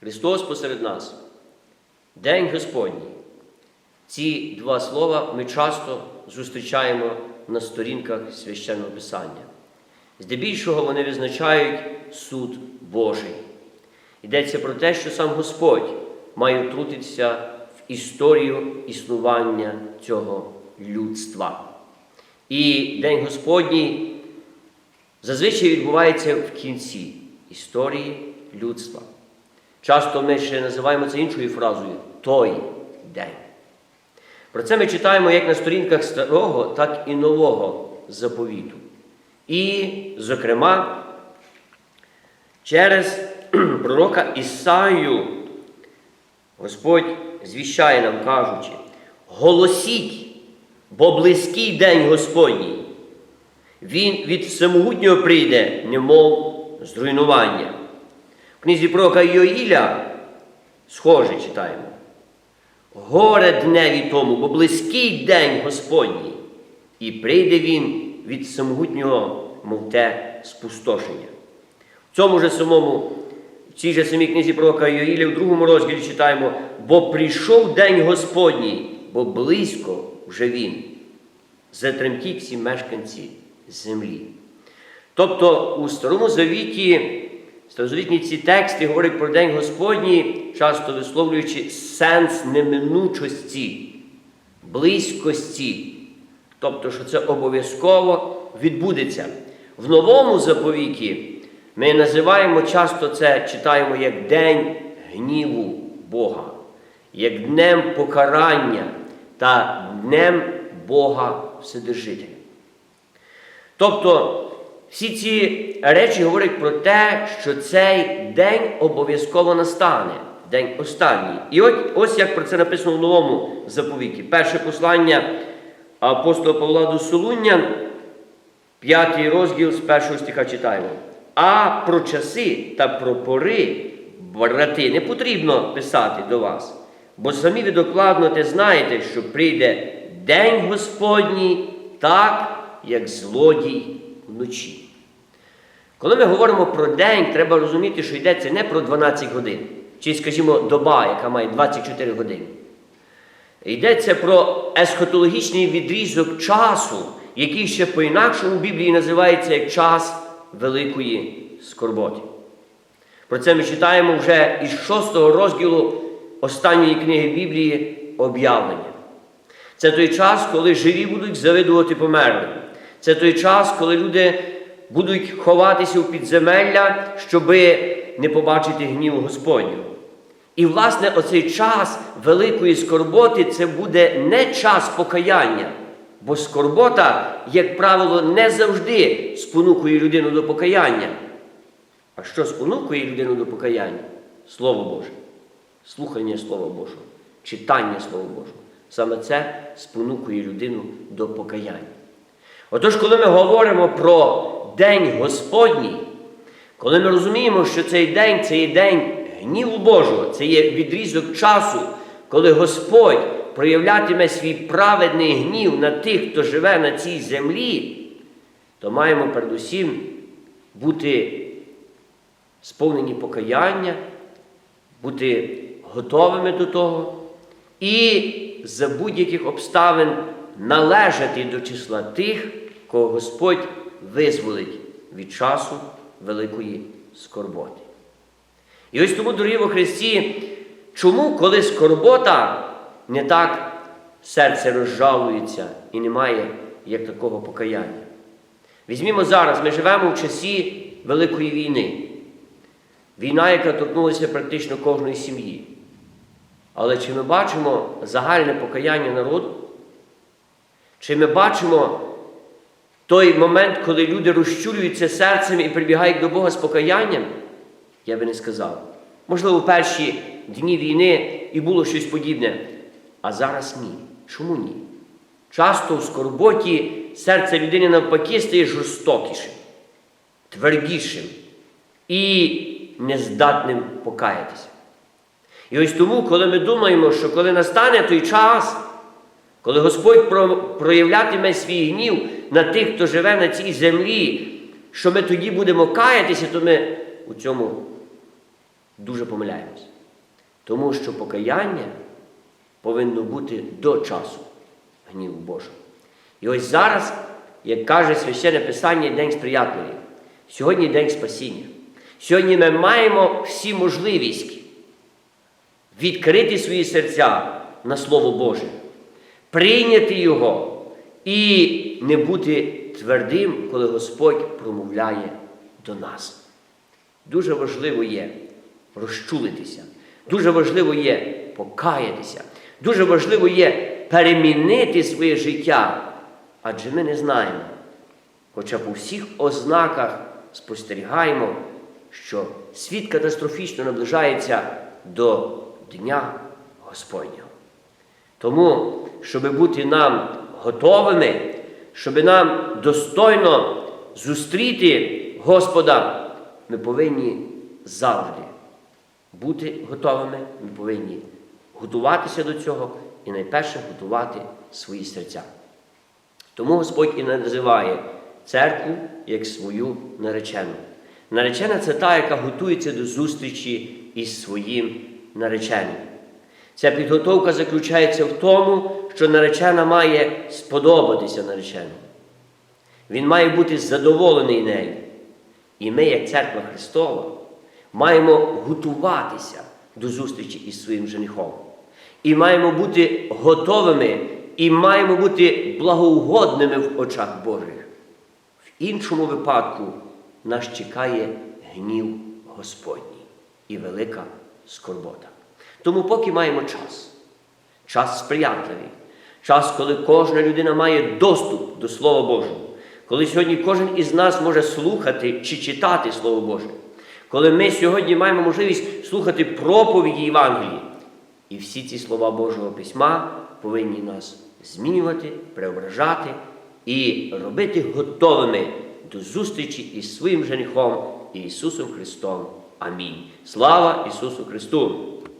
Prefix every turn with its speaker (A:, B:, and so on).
A: Христос посеред нас, День Господній. Ці два слова ми часто зустрічаємо на сторінках священного Писання. Здебільшого вони визначають суд Божий. Йдеться про те, що сам Господь має втрутитися в історію існування цього людства. І День Господній зазвичай відбувається в кінці історії людства. Часто ми ще називаємо це іншою фразою той день. Про це ми читаємо як на сторінках старого, так і нового заповіту. І, зокрема, через пророка Ісаю Господь звіщає нам, кажучи, голосіть, бо близький день Господній. Він від всемогутнього прийде, немов зруйнування. В книзі пророка Йоїля схоже читаємо. Горе дневі тому, бо близький день Господній, і прийде він від самогутнього, мов те спустошення. В цьому же самому, в цій же самій книзі пророка Йоїля, в другому розділі читаємо, бо прийшов день Господній, бо близько вже він. Затремтіть всі мешканці землі. Тобто у Старому Завіті, старозавітні ці тексти говорять про День Господній, часто висловлюючи сенс неминучості, близькості. Тобто, що це обов'язково відбудеться. В новому заповіті ми називаємо часто це, читаємо як День гніву Бога, як Днем покарання та Днем Бога Вседержителя. Тобто, всі ці речі говорять про те, що цей день обов'язково настане, день останній. І от, ось як про це написано в новому заповіті. Перше послання апостола Павла до Солуннян, п'ятий розділ з першого стиха читаємо. А про часи та про пори, брати, не потрібно писати до вас, бо самі ви докладно те знаєте, що прийде день Господній, так, як злодій вночі. Коли ми говоримо про день, треба розуміти, що йдеться не про 12 годин, чи, скажімо, доба, яка має 24 години. Йдеться про есхотологічний відрізок часу, який ще по-інакшому в Біблії називається як час великої скорботи. Про це ми читаємо вже із шостого розділу останньої книги Біблії об'явлення. Це той час, коли живі будуть завидувати померлим. Це той час, коли люди будуть ховатися у підземелля, щоби не побачити гніву Господню. І, власне, оцей час великої скорботи це буде не час покаяння, бо скорбота, як правило, не завжди спонукує людину до покаяння. А що спонукує людину до покаяння? Слово Боже, слухання Слова Божого, читання Слова Божого. Саме це спонукує людину до покаяння. Отож, коли ми говоримо про День Господній, коли ми розуміємо, що цей день це є день гніву Божого, це є відрізок часу, коли Господь проявлятиме свій праведний гнів на тих, хто живе на цій землі, то маємо передусім бути сповнені покаяння, бути готовими до того і за будь-яких обставин належати до числа тих, кого Господь визволить від часу великої скорботи. І ось тому, дорогі во Христі, чому, коли скорбота не так серце розжалується і немає як такого покаяння? Візьмімо зараз, ми живемо в часі Великої війни. Війна, яка торкнулася практично кожної сім'ї. Але чи ми бачимо загальне покаяння народу? Чи ми бачимо той момент, коли люди розчулюються серцем і прибігають до Бога з покаянням? Я би не сказав. Можливо, в перші дні війни і було щось подібне, а зараз ні. Чому ні? Часто в скорботі серце людини навпаки стає жорстокішим, твердішим і нездатним покаятися. І ось тому, коли ми думаємо, що коли настане той час, коли Господь проявлятиме свій гнів на тих, хто живе на цій землі, що ми тоді будемо каятися, то ми у цьому дуже помиляємось. Тому що покаяння повинно бути до часу гніву Божого. І ось зараз, як каже священне Писання, День сприятливий. Сьогодні день спасіння. Сьогодні ми маємо всі можливість відкрити свої серця на Слово Боже, прийняти Його і не бути твердим, коли Господь промовляє до нас. Дуже важливо є розчулитися, дуже важливо є покаятися, дуже важливо є перемінити своє життя, адже ми не знаємо, хоча по всіх ознаках спостерігаємо, що світ катастрофічно наближається до Дня Господнього. Тому, щоб бути нам готовими, щоб нам достойно зустріти Господа, ми повинні завжди бути готовими, ми повинні готуватися до цього і найперше готувати свої серця. Тому Господь і називає церкву як свою наречену. Наречена це та, яка готується до зустрічі із своїм нареченим. Ця підготовка заключається в тому, що наречена має сподобатися нареченому. Він має бути задоволений нею. І ми, як церква Христова, маємо готуватися до зустрічі із своїм женихом. І маємо бути готовими, і маємо бути благоугодними в очах Божих. В іншому випадку нас чекає гнів Господній і велика скорбота. Тому поки маємо час, час сприятливий, час, коли кожна людина має доступ до Слова Божого, коли сьогодні кожен із нас може слухати чи читати Слово Боже, коли ми сьогодні маємо можливість слухати проповіді Євангелії, і всі ці слова Божого письма повинні нас змінювати, преображати і робити готовими до зустрічі із своїм женихом Ісусом Христом. Амінь. Слава Ісусу Христу!